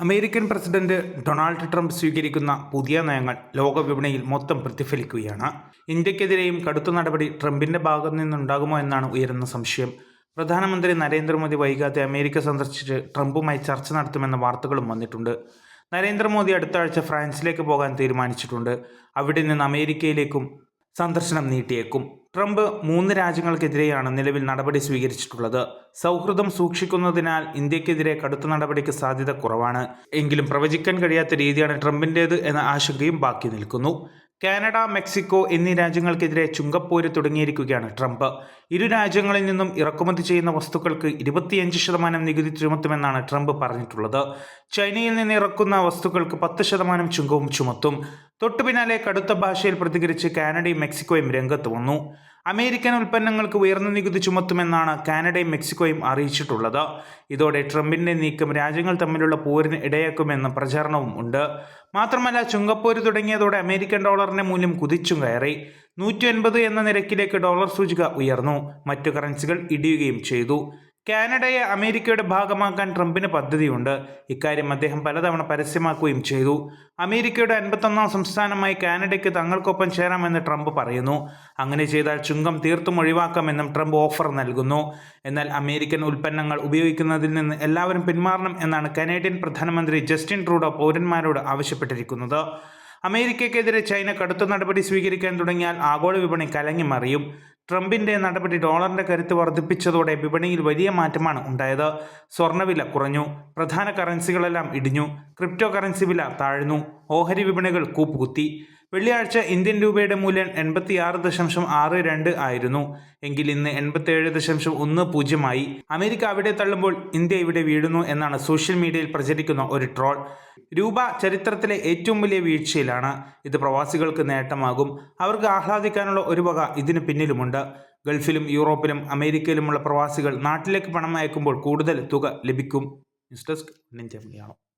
American president Donald Trump സ്വീകരിക്കുന്ന പുതിയ നയങ്ങൾ ലോകവിപണിയിൽ മൊത്തം പ്രതിഫലിക്കുകയാണ്. ഇന്ത്യക്കെതിരെയും കടുത്ത നടപടി ട്രംപിന്റെ ഭാഗത്തു നിന്നുണ്ടാകുമോ എന്നാണ് ഉയരുന്ന സംശയം. പ്രധാനമന്ത്രി നരേന്ദ്രമോദി വൈകാതെ അമേരിക്ക സന്ദർശിച്ച് ട്രംപുമായി ചർച്ച നടത്തുമെന്ന വാർത്തകളും വന്നിട്ടുണ്ട്. നരേന്ദ്രമോദി അടുത്ത ആഴ്ച ഫ്രാൻസിലേക്ക് പോകാൻ തീരുമാനിച്ചിട്ടുണ്ട്. അവിടെ നിന്ന് അമേരിക്കയിലേക്കും സന്ദർശനം നീട്ടിയേക്കും. ട്രംപ് മൂന്ന് രാജ്യങ്ങൾക്കെതിരെയാണ് നിലവിൽ നടപടി സ്വീകരിച്ചിട്ടുള്ളത്. സൗഹൃദം സൂക്ഷിക്കുന്നതിനാൽ ഇന്ത്യക്കെതിരെ കടുത്ത നടപടിക്ക് സാധ്യത കുറവാണ്. എങ്കിലും പ്രവചിക്കാൻ കഴിയാത്ത രീതിയാണ് ട്രംപിന്റേത് എന്ന ആശങ്കയും ബാക്കി നിൽക്കുന്നു. കാനഡ മെക്സിക്കോ എന്നീ രാജ്യങ്ങൾക്കെതിരെ ചുങ്കപ്പോര് തുടങ്ങിയിരിക്കുകയാണ് ട്രംപ്. ഇരു രാജ്യങ്ങളിൽ നിന്നും ഇറക്കുമതി ചെയ്യുന്ന വസ്തുക്കൾക്ക് ഇരുപത്തിയഞ്ച് ശതമാനം നികുതി ചുമത്തുമെന്നാണ് ട്രംപ് പറഞ്ഞിട്ടുള്ളത്. ചൈനയിൽ നിന്ന് ഇറക്കുന്ന വസ്തുക്കൾക്ക് പത്ത് ശതമാനം ചുങ്കവും ചുമത്തും. തൊട്ടുപിന്നാലെ കടുത്ത ഭാഷയിൽ പ്രതികരിച്ച് കാനഡയും മെക്സിക്കോയും രംഗത്ത് വന്നു. അമേരിക്കൻ ഉൽപ്പന്നങ്ങൾക്ക് ഉയർന്ന നികുതി ചുമത്തുമെന്നാണ് കാനഡയും മെക്സിക്കോയും അറിയിച്ചിട്ടുള്ളത്. ഇതോടെ ട്രംപിന്റെ നീക്കം രാജ്യങ്ങൾ തമ്മിലുള്ള പോരിന് ഇടയാക്കുമെന്ന പ്രചാരണവും ഉണ്ട്. മാത്രമല്ല ചുങ്കപ്പോര് തുടങ്ങിയതോടെ അമേരിക്കൻ ഡോളറിന്റെ മൂല്യം കുതിച്ചും കയറി. നൂറ്റി എന്ന നിരക്കിലേക്ക് ഡോളർ സൂചിക ഉയർന്നു. മറ്റു കറൻസികൾ ഇടിയുകയും ചെയ്തു. കാനഡയെ അമേരിക്കയുടെ ഭാഗമാക്കാൻ ട്രംപിന് പദ്ധതിയുണ്ട്. ഇക്കാര്യം അദ്ദേഹം പലതവണ പരസ്യമാക്കുകയും ചെയ്തു. അമേരിക്കയുടെ അൻപത്തൊന്നാം സംസ്ഥാനമായി കാനഡയ്ക്ക് തങ്ങൾക്കൊപ്പം ചേരാമെന്ന് ട്രംപ് പറയുന്നു. അങ്ങനെ ചെയ്താൽ ചുങ്കം തീർത്തും ഒഴിവാക്കാമെന്നും ട്രംപ് ഓഫർ നൽകുന്നു. എന്നാൽ അമേരിക്കൻ ഉൽപ്പന്നങ്ങൾ ഉപയോഗിക്കുന്നതിൽ നിന്ന് എല്ലാവരും പിന്മാറണം എന്നാണ് കനേഡിയൻ പ്രധാനമന്ത്രി ജസ്റ്റിൻ ട്രൂഡോ പൗരന്മാരോട് ആവശ്യപ്പെട്ടിരിക്കുന്നത്. അമേരിക്കയ്ക്കെതിരെ ചൈന കടുത്ത നടപടി സ്വീകരിക്കാൻ തുടങ്ങിയാൽ ആഗോള വിപണി കലങ്ങി മറിയും. ട്രംപിന്റെ നടപടി ഡോളറിന്റെ കരുത്ത് വർദ്ധിപ്പിച്ചതോടെ വിപണിയിൽ വലിയ മാറ്റമാണ് ഉണ്ടായത്. സ്വർണവില കുറഞ്ഞു. പ്രധാന കറൻസികളെല്ലാം ഇടിഞ്ഞു. ക്രിപ്റ്റോ കറൻസി വില താഴ്ന്നു. ഓഹരി വിപണികൾ കൂപ്പുകുത്തി. വെള്ളിയാഴ്ച ഇന്ത്യൻ രൂപയുടെ മൂല്യം എൺപത്തി ആറ് ദശാംശം ആറ് രണ്ട് ആയിരുന്നു. എങ്കിൽ ഇന്ന് എൺപത്തിയേഴ് ദശാംശം ഒന്ന് പൂജ്യമായി. അമേരിക്ക അവിടെ തള്ളുമ്പോൾ ഇന്ത്യ ഇവിടെ വീഴുന്നു എന്നാണ് സോഷ്യൽ മീഡിയയിൽ പ്രചരിക്കുന്ന ഒരു ട്രോൾ. രൂപ ചരിത്രത്തിലെ ഏറ്റവും വലിയ വീഴ്ചയിലാണ്. ഇത് പ്രവാസികൾക്ക് നേട്ടമാകും. അവർക്ക് ആഹ്ലാദിക്കാനുള്ള ഒരു വക ഇതിന് പിന്നിലുമുണ്ട്. ഗൾഫിലും യൂറോപ്പിലും അമേരിക്കയിലുമുള്ള പ്രവാസികൾ നാട്ടിലേക്ക് പണം അയക്കുമ്പോൾ കൂടുതൽ തുക ലഭിക്കും. News desk Malayalam.